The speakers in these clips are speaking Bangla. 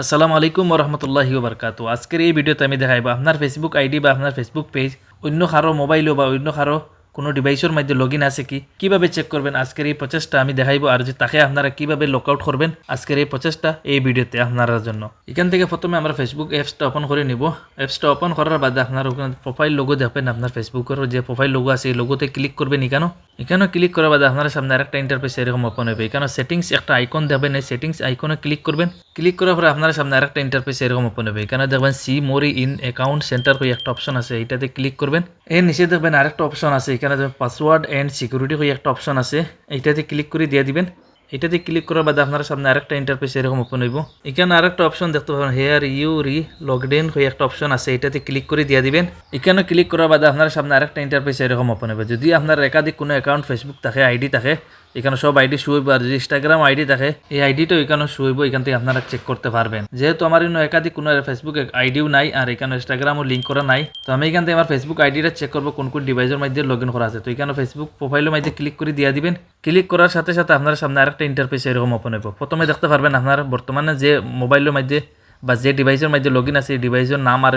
আসসালামু আলাইকুম রহমতুল্লাহি বারকাত আজকের এই ভিডিওতে আমি দেখাইব আপনার ফেসবুক আইডি বা আপনার ফেসবুক পেজ অন্য কারও মোবাইলও বা অন্য কারও কোনো ডিভাইসের মধ্যে লগ ইন আছে কি? কীভাবে চেক করবেন? আজকের এই প্রচেষ্টা আমি দেখাইব আর যে তাকে আপনারা কীভাবে লক আউট করবেন আজকের এই প্রচেষ্টা এই ভিডিওতে আপনার জন্য। এখান থেকে প্রথমে আমরা ফেসবুক অ্যাপসটা ওপেন করে নিব। অ্যাপসটা ওপেন করার বাদে আপনার ওখানে প্রোফাইল লোগো দেখবেন আপনার ফেসবুকের যে প্রোফাইল লোগো আছে, এই লোগোতে ক্লিক করবেন এখানে এখানে ক্লিক করার বাদে আপনার সামনে আরেকটা ইন্টারফেস এরকম ওপেন হবে এখানে সেটিংস একটা আইকন দেখবেন। এই সেটিংস আইকনে ক্লিক করবেন। ক্লিক করার পরে আপনার সামনে আরেকটা ইন্টারফেস এরকম ওপেন হবে এখানে দেখবেন see more in account center হয়ে একটা অপশন আছে। এটাতে ক্লিক করবেন। এর নিচে দেখবেন আরেকটা অপশন আছে এখানে পাসওয়ার্ড অ্যান্ড সিকিউরিটি হয়ে একটা অপশন আছে এইটাতে ক্লিক করে দিয়ে দিবেন। এটাতে ক্লিক করার বাদে আপনার সামনে আরেকটা ইন্টারফেস এরকম ওপেন হইব। এখানে আরেকটা অপশন দেখতে পাবেন here you're logged in হয়ে একটা অপশন আছে, এটাতে ক্লিক করে দিয়ে দিবেন। এখানে ক্লিক করার বাদে আপনার সামনে আরেকটা ইন্টারফেস এরকম ওপেন হবে যদি আপনার একাধিক কোনো অ্যাকাউন্ট ফেসবুক থাকে আইডি থাকে, এখানে সব আইডি শু হইব। আর যদি ইনস্টাগ্রাম আইডি থাকে, এই আইডিটাও এখানে শু হইব, এখান থেকে আপনারা চেক করতে পারবেন। যেহেতু আমার ইনো একাধিক কোনো ফেসবুক আইডিও নাই, আর এখানে ইনস্টাগ্রামও লিঙ্ক করা নাই, তো আমি এখান থেকে আমার ফেসবুক আইডিটা চেক করব, কোন কোন ডিভাইসের মধ্যে লগ ইন করা আছে। তো এখানে ফেসবুক প্রোফাইলের মধ্যে ক্লিক করে দিয়ে দিবেন। ক্লিক করার সাথে সাথে আপনার সামনে আরেকটা ইন্টারফেস এরকম ওপেন হইব। প্রথমে দেখতে পারবেন আপনার বর্তমানে যে মোবাইলের মধ্যে বা যে ডিভাইসের মধ্যে লগ ইন আছে, এই ডিভাইসের নাম আর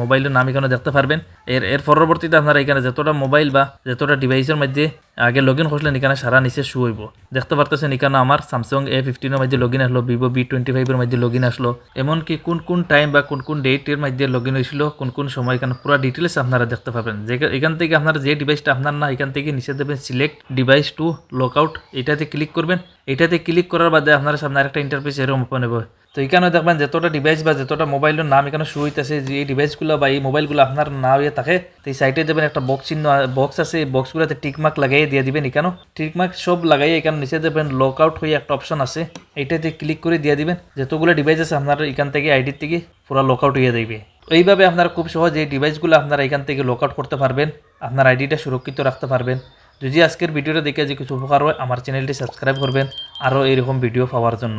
মোবাইলের নাম এখানে দেখতে পারবেন। এর এর পরবর্তীতে আপনারা এখানে যতটা মোবাইল বা যতটা ডিভাইসের মধ্যে আগে লগ ইন করলেন, এখানে সারা নিচে শু হইব। দেখতে পারতেছেন এখানে আমার স্যামসাং এ ফিফটিনের মধ্যে লগ ইন আসলো ভিভো বি টোয়েন্টি ফাইভের মধ্যে লগ ইন আসলো। এমনকি কোন কোন টাইম বা কোন কোন ডেটের মধ্যে লগ ইন হয়েছিল, কোন কোন সময় এখানে পুরো ডিটেলস আপনারা দেখতে পাবেন। যে, এখান থেকে আপনারা যে ডিভাইসটা আপনার না, এখান থেকে নিচে দেবেন select device to log out এটাতে ক্লিক করবেন। এটাতে ক্লিক করার বাদে আপনার সামনে আরেকটা ইন্টারফেস এরকম ওপেন হবে তো এখানে দেখবেন যতটা ডিভাইস বা যতটা মোবাইলের নাম এখানে শো হইতেছে যে এই ডিভাইসগুলো বা এই মোবাইলগুলো আপনার না হয়ে থাকে, তো এই সাইডে দেবেন একটা বক্স চিহ্ন বক্স আছে, এই বক্সগুলোতে টিকমার্ক লাগাইয়ে দিয়ে দিবেন এখানেও টিকমার্ক সব লাগাই এখানে নিচে দেবেন লক আউট হয়ে একটা অপশন আছে। এইটাতে ক্লিক করে দিয়ে দিবেন। যতগুলো ডিভাইস আছে আপনার এখান থেকে আইডির থেকে পুরো লক আউট হয়ে যাবে এইভাবে আপনারা খুব সহজে এই ডিভাইসগুলো আপনারা এখান থেকে লক আউট করতে পারবেন আপনার আইডিটা সুরক্ষিত রাখতে পারবেন। যদি আজকের ভিডিওটা দেখে যে কিছু উপকার হয়, আমার চ্যানেলটি সাবস্ক্রাইব করবেন, আরও এরকম ভিডিও পাওয়ার জন্য।